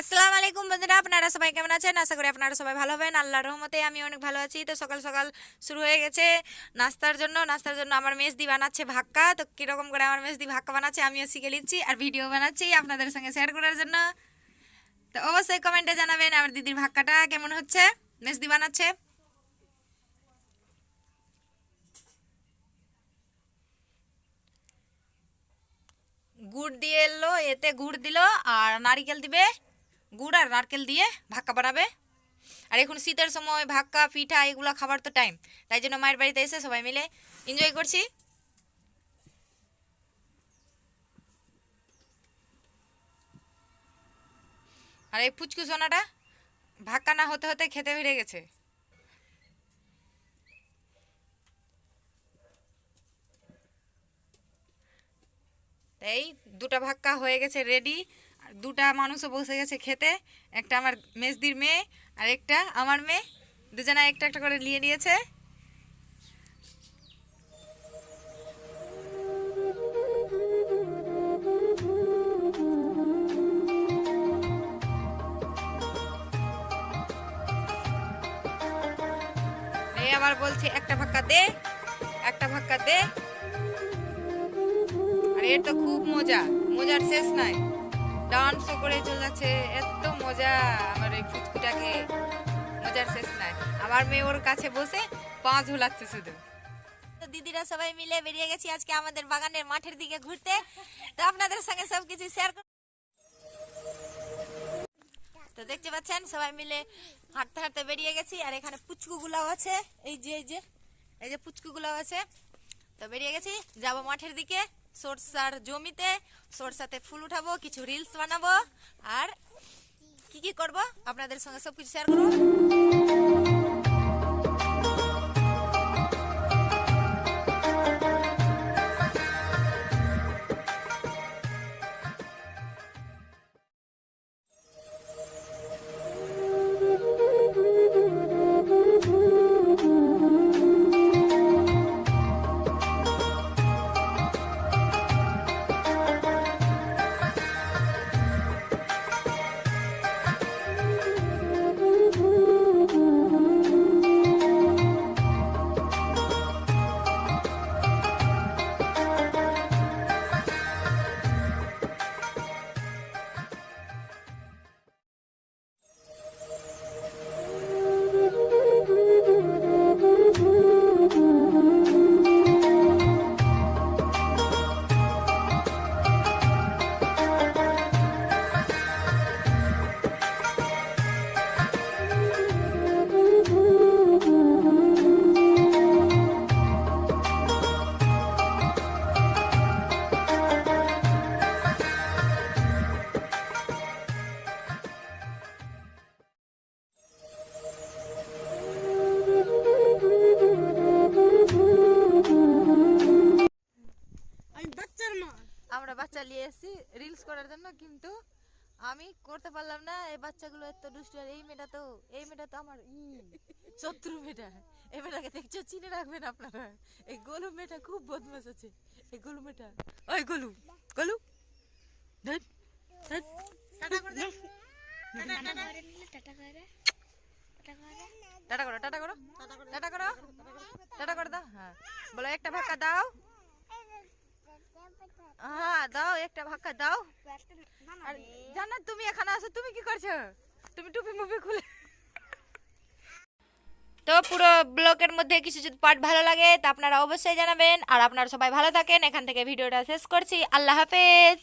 আসসালামু আলাইকুম বন্ধুরা, আপনারা সবাই কেমন আছেন? আশা করি আপনারা সবাই ভালো হবেন। আল্লাহর রহমতে আমি অনেক ভালো আছি। তো সকাল সকাল শুরু হয়ে গেছে নাস্তার জন্য। নাস্তার জন্য আমার মেজদি বানাচ্ছে ভাক্কা। তো কীরকম করে আমার মেজদি ভাক্কা বানাচ্ছে আমিও শিখে নিচ্ছি আর ভিডিও বানাচ্ছি আপনাদের সঙ্গে শেয়ার করার জন্য। তো অবশ্যই কমেন্টে জানাবেন আমার দিদির ভাক্কাটা কেমন হচ্ছে? মেজদি বানাচ্ছে। গুড় দিয়ে এলো, এতে গুড় দিল আর নারকেল দিবে। গুড় আর নারকেল দিয়ে ভাক্কা বানাবে। আর এখন শীতের সময় ভাক্কা, পিঠা, এগুলো খাবার তো টাইম তাই জন্য মায়ের বাড়িতে এসে সবাই মিলে এনজয় করছি। আর এই পুচকু সোনাটা ভাক্কা না হতে হতে খেতে ফিরে গেছে। এই দুটা ভাক্কা হয়ে গেছে রেডি দুটা মানুষও বসে গেছে খেতে। একটা আমার মেজদির মেয়ে আর একটা আমার মেয়ে। দুজনা একটা একটা করে নিয়ে নিয়েছে। আবার বলছে, একটা ভাক্কা দে, একটা ভাক্কা দে। আর এর তো খুব মজা, মজার শেষ নাই। ডান্সও করে চলে যাচ্ছে, এত মজা। আমার এই ফুচকুটাকে মজার শেষ নাই। আমার মেয়ে ওর কাছে বসে পা ঝুলাচ্ছে শুধু। তো দিদিরা সবাই মিলে বেরিয়ে গেছি আজকে আমাদের বাগানের মাঠের দিকে ঘুরতে। তো আপনাদের সঙ্গে সব কিছু শেয়ার তো দেখতে পাচ্ছেন, সবাই মিলে হাঁটতে হাঁটতে বেরিয়ে গেছি। আর এখানে পুচকুগুলাও আছে। এই যে এই যে এই যে পুচকুগুলাও আছে। তো বেরিয়ে গেছি, যাব মাঠের দিকে। সরষার জমিতে, সরষাতে ফুল উঠাবো, কিছু রিলস বানাবো, আর কি কি করব? আপনাদের সঙ্গে সবকিছু শেয়ার করব। বাচ্চা এসেছি রিলস করার জন্য কিন্তু আমি করতে পারলাম না। এই বাচ্চাগুলো এত দুষ্টু আর এই মেয়েটা তো এই মেয়েটা তো আমার শত্রু মেয়েটা। এই মেয়েটাকে দেখছ চিনে রাখবেন আপনারা। এই গোলু মেয়েটা খুব বদমাস আছে। এই গোলু মেয়েটা ওই গোলু গোলু ধর। টাটা করে দে। টাটা করো টাটা করো টাটা করো দাও হ্যাঁ। বলো একটা ভাক্কা দাও। হ্যাঁ দাও একটা ভাক্কা দাও। আর জান্নাত তুমি এখানে আছো তুমি কি করছ? তুমি টুপি মুপি খুলে তো পুরো ব্লকের মধ্যে কিছু যদি পার্ট ভালো লাগে তা আপনারা অবশ্যই জানাবেন। আর আপনারা সবাই ভালো থাকেন। এখান থেকে ভিডিওটা শেষ করছি। আল্লাহ হাফেজ।